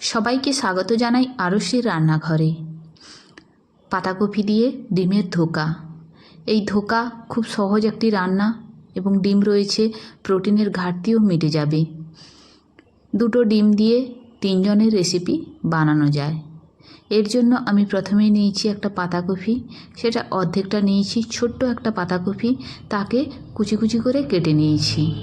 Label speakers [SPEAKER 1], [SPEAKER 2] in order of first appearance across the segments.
[SPEAKER 1] সবাইকে স্বাগত জানাই আরশির রান্নাঘরে। পাতাকপি দিয়ে ডিমের ধোকা। এই ধোকা খুব সহজ একটি রান্না এবং ডিম রয়েছে, প্রোটিনের ঘাটতিও মিটে যাবে। দুটো ডিম দিয়ে তিনজনের রেসিপি বানানো যায়। এর জন্য আমি প্রথমেই নিয়েছি একটা পাতাকপি, সেটা অর্ধেকটা নিয়েছি, ছোট্ট একটা পাতাকপি, তাকে কুচি কুচি করে কেটে নিয়েছি।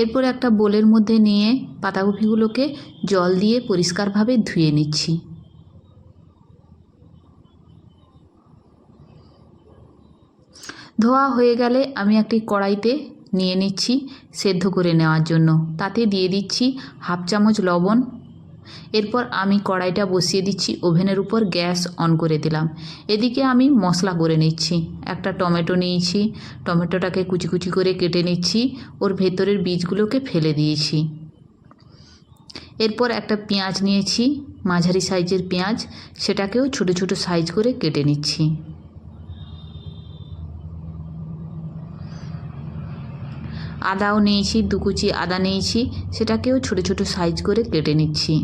[SPEAKER 1] এরপর একটা বোলের মধ্যে নিয়ে পাতাকপিগুলোকে জল দিয়ে পরিষ্কারভাবে ধুয়ে নিচ্ছি। ধোয়া হয়ে গেলে আমি একটি কড়াইতে নিয়ে নিচ্ছি সেদ্ধ করে নেওয়ার জন্য। তাতে দিয়ে দিচ্ছি হাফ চামচ লবণ এরপর আমি কড়াইটা বসিয়ে দিচ্ছি, ওভেনের উপর গ্যাস অন করে দিলাম। এদিকে আমি মশলা করে নিচ্ছি, একটা টমেটো নিয়েছি, টমেটোটাকে কুচি কুচি করে কেটে নিচ্ছি, ওর ভেতরের বীজগুলোকে ফেলে দিয়েছি। এরপর একটা পেঁয়াজ নিয়েছি, মাঝারি সাইজের পেঁয়াজ, সেটাকেও ছোটো ছোটো সাইজ করে কেটে নিচ্ছি। আদাও নিয়েছি দুকুচি আদা নিয়েছি, সেটাকেও ছোটো ছোটো সাইজ করে কেটে নিচ্ছি।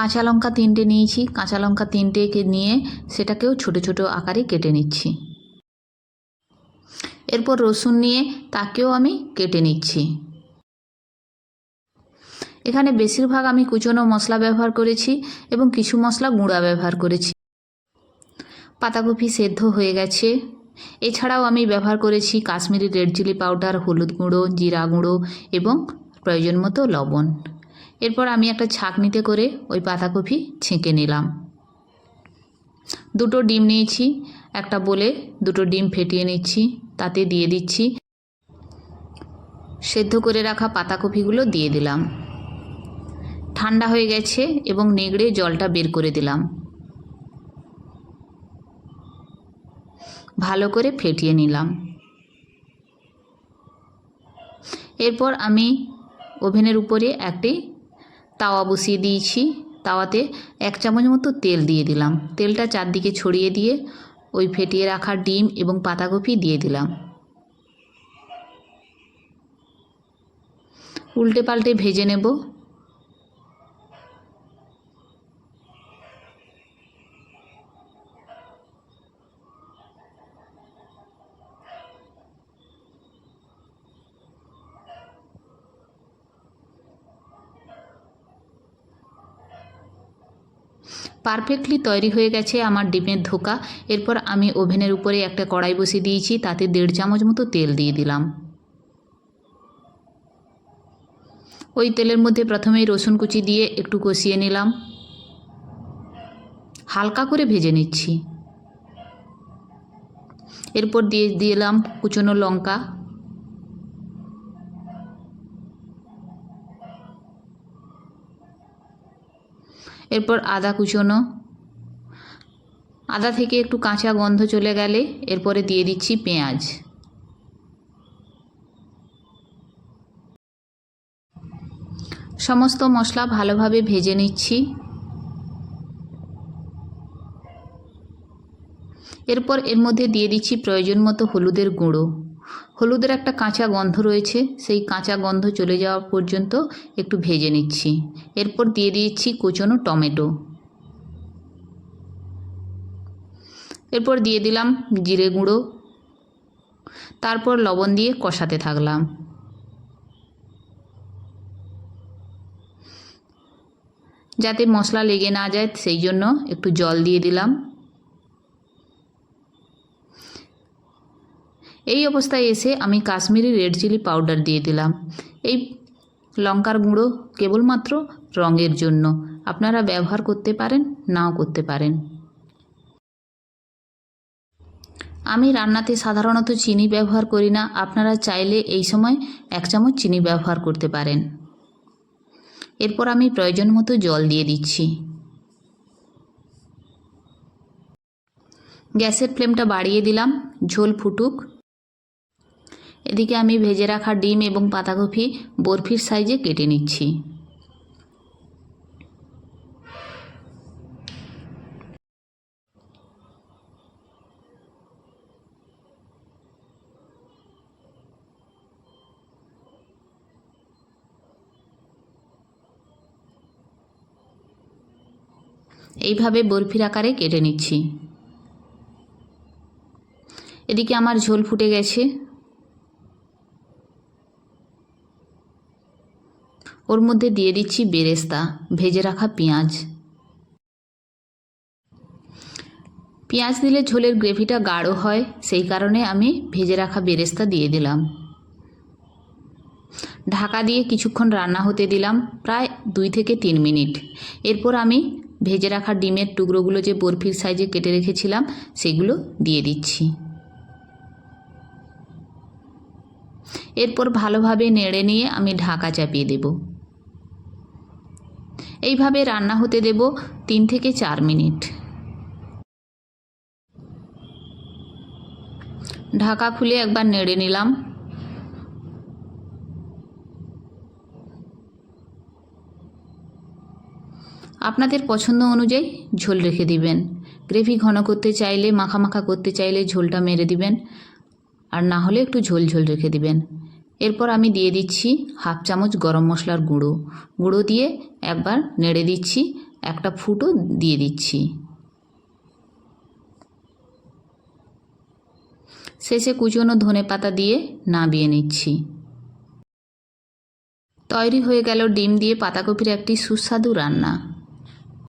[SPEAKER 1] কাঁচা লঙ্কা তিনটে নিয়েছি। কাঁচা লঙ্কা তিনটেকে নিয়ে সেটাকেও ছোটো ছোটো আকারে কেটে নিচ্ছি। এরপর রসুন নিয়ে তাকেও আমি কেটে নিচ্ছি। এখানে বেশিরভাগ আমি কুচনো মশলা ব্যবহার করেছি এবং কিছু মশলা গুঁড়া ব্যবহার করেছি। পাতাকপি সেদ্ধ হয়ে গেছে। এছাড়াও আমি ব্যবহার করেছি কাশ্মীরি রেড চিলি পাউডার, হলুদ গুঁড়ো, জিরা গুঁড়ো এবং প্রয়োজন মতো লবণ। এরপর আমি একটা ছাঁকনিতে করে ওই পাতাকপি ছেঁকে নিলাম। দুটো ডিম নিয়েছি, একটা বলে দুটো ডিম ফেটিয়ে নিচ্ছি, তাতে দিয়ে দিচ্ছি। সেদ্ধ করে রাখা পাতাকপিগুলো দিয়ে দিলাম। ঠান্ডা হয়ে গেছে এবং নেগড়ে জলটা বের করে দিলাম। ভালো করে ফেটিয়ে নিলাম। এরপর আমি ওভেনের উপরে একটি তাওয়া বসিয়ে দিয়েছি। তাওয়াতে এক চামচ মতো তেল দিয়ে দিলাম। তেলটা চারদিকে ছড়িয়ে দিয়ে ওই ফেটিয়ে রাখা ডিম এবং পাতাকপি দিয়ে দিলাম। উল্টে পাল্টে ভেজে নেব। পারফেক্টলি তৈরি হয়ে গেছে আমার ডিমের ধোকা। এরপর আমি ওভেনের উপরে একটা কড়াই বসিয়ে দিয়েছি, তাতে দেড় চামচ মতো তেল দিয়ে দিলাম। ওই তেলের মধ্যে প্রথমেই রসুন কুচি দিয়ে একটু কষিয়ে নিলাম। হালকা করে ভেজে নিচ্ছি। এরপর দিয়ে দিলাম কুচনো লঙ্কা। এরপর আদা কুচোনো। আদা থেকে একটু কাঁচা গন্ধ চলে গেলে এরপরে দিয়ে দিচ্ছি পেঁয়াজ। সমস্ত মশলা ভালোভাবে ভেজে নিচ্ছি। এরপর এর মধ্যে দিয়ে দিচ্ছি প্রয়োজন মতো হলুদের গুঁড়ো। হলুদের একটা কাঁচা গন্ধ রয়েছে, সেই কাঁচা গন্ধ চলে যাওয়া পর্যন্ত একটু ভেজে নিচ্ছি। এরপর দিয়ে দিচ্ছি কুচনো টমেটো। এরপর দিয়ে দিলাম জিরে গুঁড়ো। তারপর লবণ দিয়ে কষাতে থাকলাম। যাতে মশলা লেগে না যায়, সেই জন্য একটু জল দিয়ে দিলাম। এই অবস্থায় এসে আমি কাশ্মীরি রেড চিলি পাউডার দিয়ে দিলাম। এই লঙ্কার গুঁড়ো কেবলমাত্র রঙের জন্য। আপনারা ব্যবহার করতে পারেন, নাও করতে পারেন। আমি রান্নাতে সাধারণত চিনি ব্যবহার করি না। আপনারা চাইলে এই সময় এক চামচ চিনি ব্যবহার করতে পারেন। এরপর আমি প্রয়োজন মতো জল দিয়ে দিচ্ছি। গ্যাসের ফ্লেমটা বাড়িয়ে দিলাম। ঝোল ফুটুক। এদিকে আমি ভেজে রাখা ডিম এবং পাতাকপি বরফির সাইজে কেটে নিচ্ছি। এইভাবে বরফির আকারে কেটে নিচ্ছি। এদিকে আমার ঝোল ফুটে গেছে। ওর মধ্যে দিয়ে দিচ্ছি বেরেস্তা, ভেজে রাখা পেঁয়াজ। পেঁয়াজ দিলে ঝোলের গ্রেভিটা গাঢ় হয়, সেই কারণে আমি ভেজে রাখা বেরেস্তা দিয়ে দিলাম। ঢাকা দিয়ে কিছুক্ষণ রান্না হতে দিলাম, প্রায় দুই থেকে তিন মিনিট। এরপর আমি ভেজে রাখা ডিমের টুকরোগুলো যে বরফির সাইজে কেটে রেখেছিলাম, সেগুলো দিয়ে দিচ্ছি। এরপর ভালোভাবে নেড়ে নিয়ে আমি ঢাকা চাপিয়ে দেব। এইভাবে রান্না হতে দেব তিন থেকে চার মিনিট। ঢাকা খুলে একবার নেড়ে নিলাম। আপনাদের পছন্দ অনুযায়ী ঝোল রেখে দিবেন। গ্রেভি ঘন করতে চাইলে, মাখা মাখা করতে চাইলে ঝোলটা মেরে দিবেন। আর না হলে একটু ঝোল ঝোল রেখে দিবেন। এরপর আমি দিয়ে দিচ্ছি হাফ চামচ গরম মশলার গুঁড়ো। গুঁড়ো দিয়ে একবার নেড়ে দিচ্ছি, একটা ফুটো দিয়ে দিচ্ছি। শেষে কুচনো ধনে পাতা দিয়ে নাবিয়ে নিচ্ছি। তৈরি হয়ে গেল ডিম দিয়ে পাতাকপির একটি সুস্বাদু রান্না।